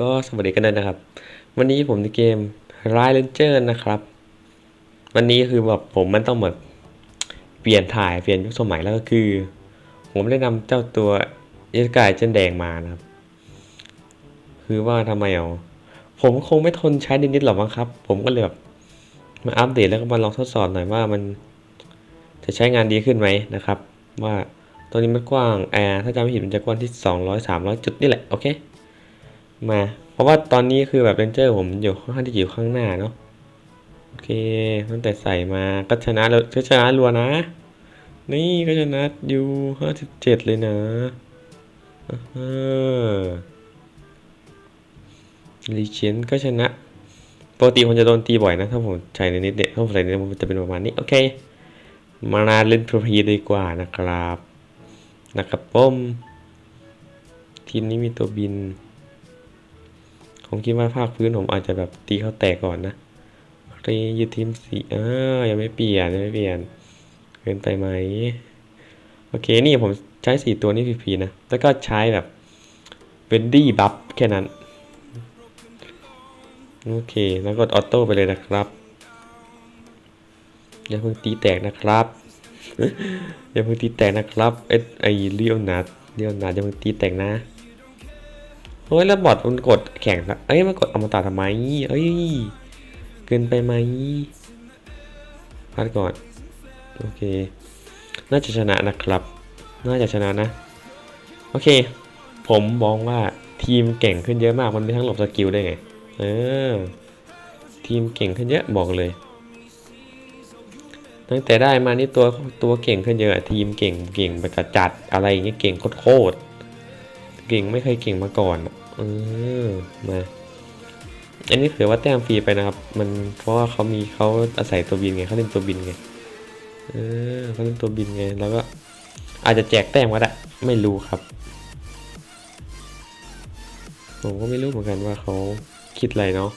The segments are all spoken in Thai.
ก็สวัสดีกันด้วยนะครับ วันนี้ผมในเกม r i เ e นเจอร์นะครับ วันนี้คือแบบผมมันต้องแบบเปลี่ยนถ่ายเปลี่ยนยุคสมัยแล้วก็คือ ผมได้นำเจ้าตัวเอสกายเจนแดงมานะครับ คือว่าทำไมอะผมคงไม่ทนใช้นิดๆหรอกมั้งครับ ผมก็เลยแบบมาอัปเดตแล้วก็มาลองทดสอบหน่อยว่ามันจะใช้งานดีขึ้นไหมนะครับ ว่าตัวนี้มันกว้างแอร์ถ้าจำไม่ผิดมันจะกว้างที่ 200 300 จุดนี่แหละ โอเค มา เพราะว่าตอนนี้คือแบบเรนเจอร์ผมอยู่ค่อนข้างที่อยู่ข้างหน้าเนาะโอเคตั้งแต่ใส่มาก็ชนะแล้วก็ชนะรัวนะ นี่ก็ชนะอยู่57เจ็ดเลยนะอ่าลีเชนก็ชนะปกติผมจะโดนตีบ่อยนะ ถ้าผมใช้ในนิดเด็ถ้าผมใส่ในนิดมันจะเป็นประมาณนี้ โอเค มานาเล่นพรพีดีกว่านะครับ นะครับผมทีมนี้มีตัวบิน ผมคิดว่าภาคพื้นผมอาจจะแบบตีเขาแตกก่อนนะเรยูทีมสีอ่ายังไม่เปลี่ยนยังไม่เปลี่ยนเกินไปไหมโอเคนี่ผมใช้สี่ตัวนี้ฟรีๆนะ แล้วก็ใช้แบบเวนดี้บัฟแค่นั้น โอเค แล้วกดออโต้ไปเลยนะครับ อย่าเพิ่งตีแตกนะครับ อย่าเพิ่งตีแตกนะครับ เอสไอเลียวนาดเลียวนาดอย่าเพิ่งตีแตกนะ เฮ้ยแล้วบอทมันกดแข่งนะเอ้ยมันกดอมตะทำไมเอ้ยเกินไปไหมพัดก่อนโอเค น่าจะชนะนะครับ น่าจะชนะนะ โอเค ผมมองว่าทีมเก่งขึ้นเยอะมาก มันมีทั้งหลบสกิลได้ไง เออ ทีมเก่งขึ้นเยอะบอกเลย ตั้งแต่ได้มานี่ตัวตัวเก่งขึ้นเยอะ ทีมเก่งเก่งไปกระจัดอะไรอย่างเงี้ยเก่งโคตรเก่งไม่เคยเก่งมาก่อน อะเออมา อันนี้ถือว่าแต้มฟรีไปนะครับ มันเพราะว่าเขามีเขาอาศัยตัวบินไงเขาเล่นตัวบินไง เออเขาเล่นตัวบินไง แล้วก็อาจจะแจกแต้มก็ได้ ไม่รู้ครับ ผมก็ไม่รู้เหมือนกันว่าเขาคิดอะไรเนาะ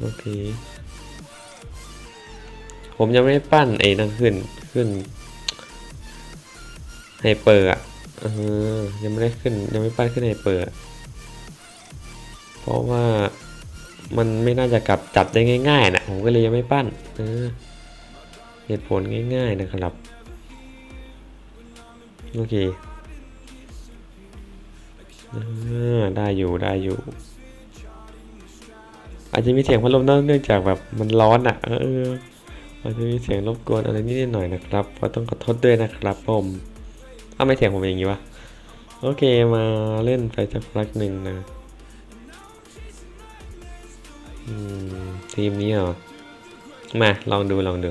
โอเค ผมยังไม่ได้ปั้นไอ้นั่นขึ้น ขึ้นไฮเปอร์อะเออยังไม่ได้ขึ้น ยังไม่ปั้นขึ้นไฮเปอร์ ราะว่ามันไม่น่าจะกลับจับได้ง่ายๆนะผมก็เลยยังไม่ปั้นเออเหตุผลง่ายๆนะครับ โอเคอได้อยู่ได้อยู่ อาจจะมีเสียงพัดลมเนื่องจากแบบมันร้อนอะ เอออาจจะมีเสียงรบกวนอะไรนิดหน่อยนะครับก็ต้องขอโทษด้วยนะครับผมถ้าไม่เสียงผมเป็นอย่างนี้วะโอเคมาเล่นไปสักพักหนึ่งนะ ทีมนี้เหรอ มา ลองดูลองดู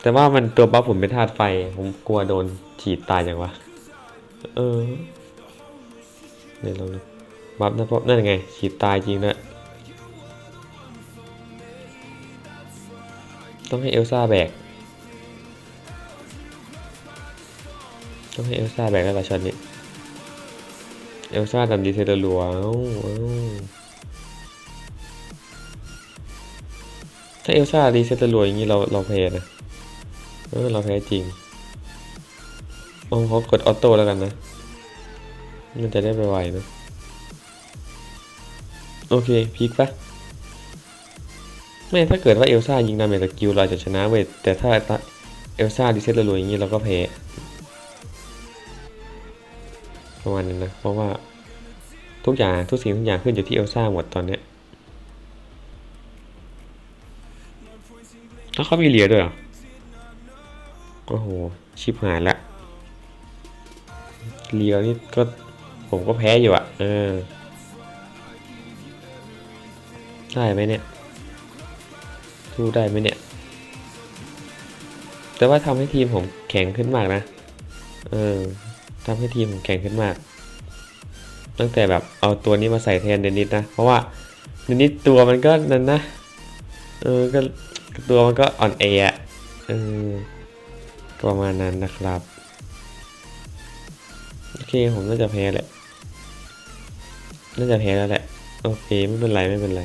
แต่ว่ามันตัวบัฟผมเป็นธาตุไฟ ผมกลัวโดนฉีดตายอย่างวะ เออเดี๋ยวลองดูบัฟนะเพราะนั่นไง ฉีดตายจริงนะต้องให้เอลซ่าแบก ต้องให้เอลซ่าแบกแล้วละช็อตนี้ เอลซ่าทำดีเทลรัวเอ้า ถ้าเอลซ่าดีเซตรัวๆอย่างนี้เราเราแพ้นะ เออเราแพ้จริงลองเขากดออโต้แล้วกันนะ มันจะได้ไปไวนะ โอเคพีคปะไม่ถ้าเกิดว่าเอลซ่ายิงดาเมจสกิลเราจะชนะเว้ยแต่ถ้าเอลซ่าดีเซ็ตรัวๆอย่างนี้เราก็แพ้ประมาณนั้นนะ เพราะว่าทุกอย่างทุกสิ่งทุกอย่างขึ้นอยู่ที่เอลซ่าหมดตอนเนี้ย แล้วเขามีเหลียด้วยเหรอโอ้โห ชิบหายละเลียวนี่ก็ผมก็แพ้อยู่อะเออ ได้ไหมเนี่ยสู้ได้ไหมเนี่ย แต่ว่าทำให้ทีมผมแข็งขึ้นมากนะ เออทำให้ทีมผมแข็งขึ้นมาก ตั้งแต่แบบเอาตัวนี้มาใส่แทนเดนิสนะ เพราะว่าเดนิสตัวมันก็นั่นนะ เออ ก็ ตัวมันก็อ่อนแออะเออประมาณนั้นนะครับ โอเคผมน่าจะแพ้แหละ น่าจะแพ้แล้วแหละ โอเค ไม่เป็นไรไม่เป็นไร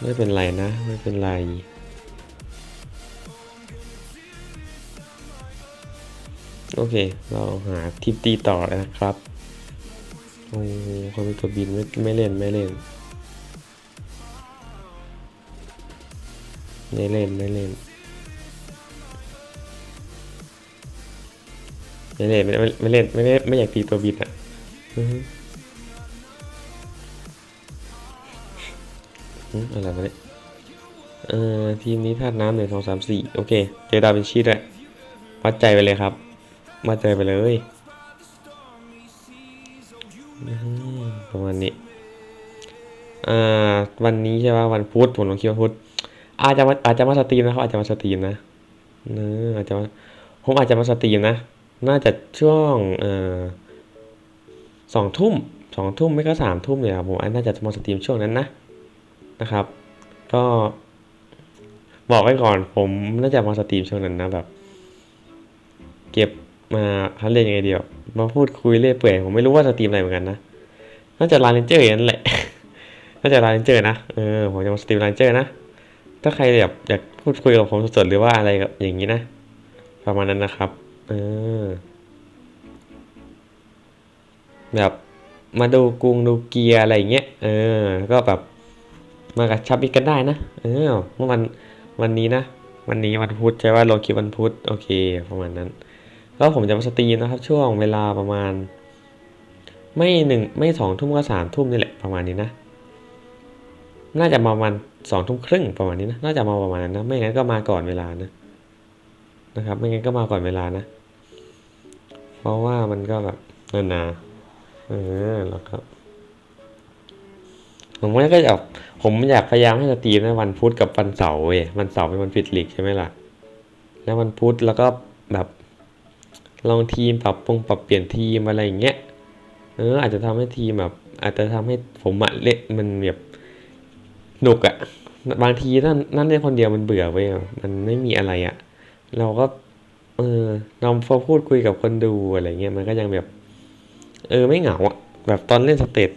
ไม่เป็นไรนะ ไม่เป็นไรโอเค เราหาทิปตีต่อเลยนะครับ โอ้คนมีตัวบินไม่ไม่เล่นไม่เล่น ไม่เล่นไม่เล่นไม่เล่นไม่ไม่เล่นไม่เล่นไม่อยากตีตัวบินอะอือฮึอืมอะไรวะเนี่ยเอ่อทีมนี้ธาตุน้ำหนึ่งสองสามสี่โอเค เจอดาวินชีด้วยวัดใจไปเลยครับวัดใจไปเลยอืมประมาณนี้อ่าวันนี้ใช่ป่ะวันพุธผมลองคิดว่าพุธ อาจจะมาอาจจะมาสตรีมนะครับอาจจะมาสตรีมนะเนอะอาจจะมาผมอาจจะมาสตรีมนะ น่าจะช่วงเอ่อสองทุ่มสองทุ่มไม่ก็สามทุ่มเนี่ยครับผมน่าจะมาสตรีมช่วงนั้นนะนะครับ ก็บอกไว้ก่อนผมน่าจะมาสตรีมช่วงนั้นนะแบบ เก็บมาเขาเรียกยังไงเดียว มาพูดคุยเรื่อยเปื่อยผมไม่รู้ว่าสตรีมอะไรเหมือนกันนะน่าจะลาเลนเจอร์อย่างนั้นแหละน่าจะลาเลนเจอร์นะเออผมจะมาสตรีมลาเลนเจอร์นะ ถ้าใครแบบอยากพูดคุยกับผมสดๆหรือว่าอะไรกับอย่างนี้นะ ประมาณนั้นนะครับเออแบบมาดูกรุงดูเกียร์อะไรอย่างเงี้ย เออ ก็แบบมากับชับบิกกันได้นะ เออ เมื่อวันวันนี้นะ วันนี้วันพุธใช่ว่าลงคลิปวันพุธโอเค ประมาณนั้น ก็ผมจะมาสตรีมนะครับ ช่วงเวลาประมาณ ไม่หนึ่งไม่สองทุ่มก็สามทุ่มนี่แหละประมาณนี้นะ น่าจะมาประมาณ สองทุ่มครึ่งประมาณนี้นะน่าจะมาประมาณนั้นนะ ไม่งั้นก็มาก่อนเวลานะนะครับ ไม่งั้นก็มาก่อนเวลานะ เพราะว่ามันก็แบบนานๆเออแล้วครับ ผมก็จะผมอยากพยายามให้สตรีมในวันพุธกับวันเสาร์เว้ยวันเสาร์เป็นวันปิดลีกใช่ไหมล่ะ แล้ววันพุธแล้วก็แบบลองทีมปรับปรุงปรับเปลี่ยนทีมอะไรอย่างเงี้ย เออ อาจจะทำให้ทีมแบบอาจจะทำให้ผมอะเละมันแบบ หนุกอะบางทีนั่นนั่นเล่นคนเดียวมันเบื่อเว้ยมันไม่มีอะไรอะเราก็ เออเราพอพูดคุยกับคนดูอะไรเงี้ยมันก็ยังแบบ เออไม่เหงาอะแบบตอนเล่นสเตต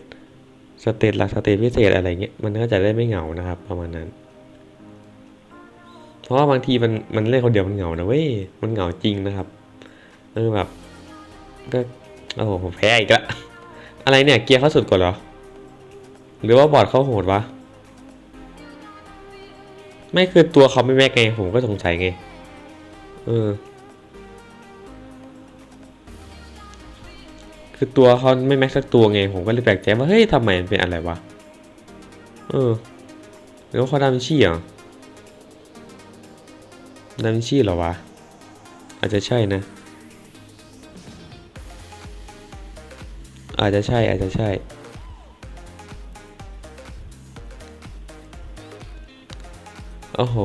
สเตตหลักสเตตพิเศษอะไรเงี้ยมันก็จะได้ไม่เหงานะครับ ประมาณนั้น เพราะว่าบางทีมันมันเล่นคนเดียวมันเหงานะเว้ยมันเหงาจริงนะครับ เออแบบ ก็โอ้โหผมแพ้อีกละอะไรเนี่ย เกียร์เข้าสุดกว่าเหรอ หรือว่าบอร์ดเข้าโหดวะ ไม่คือตัวเขาไม่แม็กไง ผมก็สงสัยไง เออ คือตัวเขาไม่แม็กสักตัวไง ผมก็เลยแปลกใจว่า เฮ้ยทำไมมันเป็นอะไรวะ เออหรือว่าเขาดาวิชีเหรอดาวิชีเหรอวะ อาจจะใช่นะ อาจจะใช่ อาจจะใช่ โอ้โห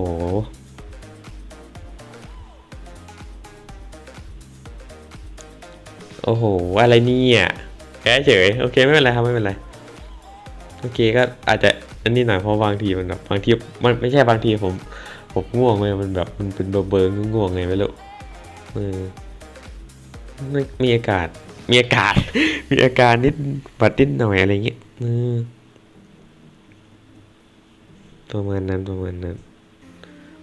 โอ้โห อะไรเนี่ยแพ้เฉย โอเค ไม่เป็นไรครับ ไม่เป็นไร โอเคก็อาจจะอันนี้หน่อยเพราะบางทีมันแบบบางทีมันไม่ใช่บางทีผมผมง่วงเลยมันแบบมันเป็นเบอร์เบอร์ง่วงไงไม่รู้เออไม่มีอากาศ มีอากาศ มีอาการนิดบัดนิดหน่อยอะไรเงี้ยเออประมาณนั้นประมาณนั้น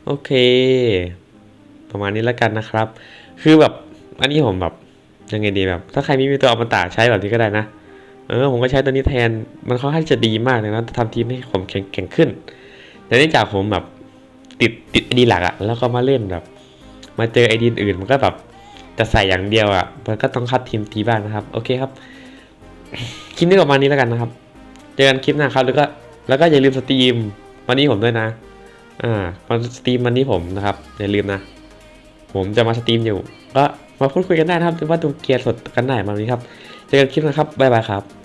โอเค ประมาณนี้แล้วกันนะครับ คือแบบอันนี้ผมแบบยังไงดีแบบ ถ้าใครไม่มีตัวอมตะใช้แบบนี้ก็ได้นะเออผมก็ใช้ตัวนี้แทนมันค่อนข้างจะดีมากเลยนะทำทีมให้ผมแข็งแข็งขึ้น แต่เนื่องจากผมแบบติดติดไอดีหลักอะแล้วก็มาเล่นแบบ มาเจอไอดีอื่นมันก็แบบจะใส่อย่างเดียวอะมันก็ต้องคัดทีมทีบ้างนะครับ โอเคครับคลิปนี้ประมาณนี้แล้วกันนะครับ เจอกันคลิปหน้าครับแล้วก็แล้วก็อย่าลืมสตรีมวันนี้ผมด้วยนะ อ่ามาสตรีมวันนี้ผมนะครับอย่าลืมนะ ผมจะมาสตรีมอยู่ก็มาพูดคุยกันได้นะครับถือว่าดูเกียร์สดกันได้มาวันนี้ครับ เจอกันคลิปนะครับบ๊ายบายครับ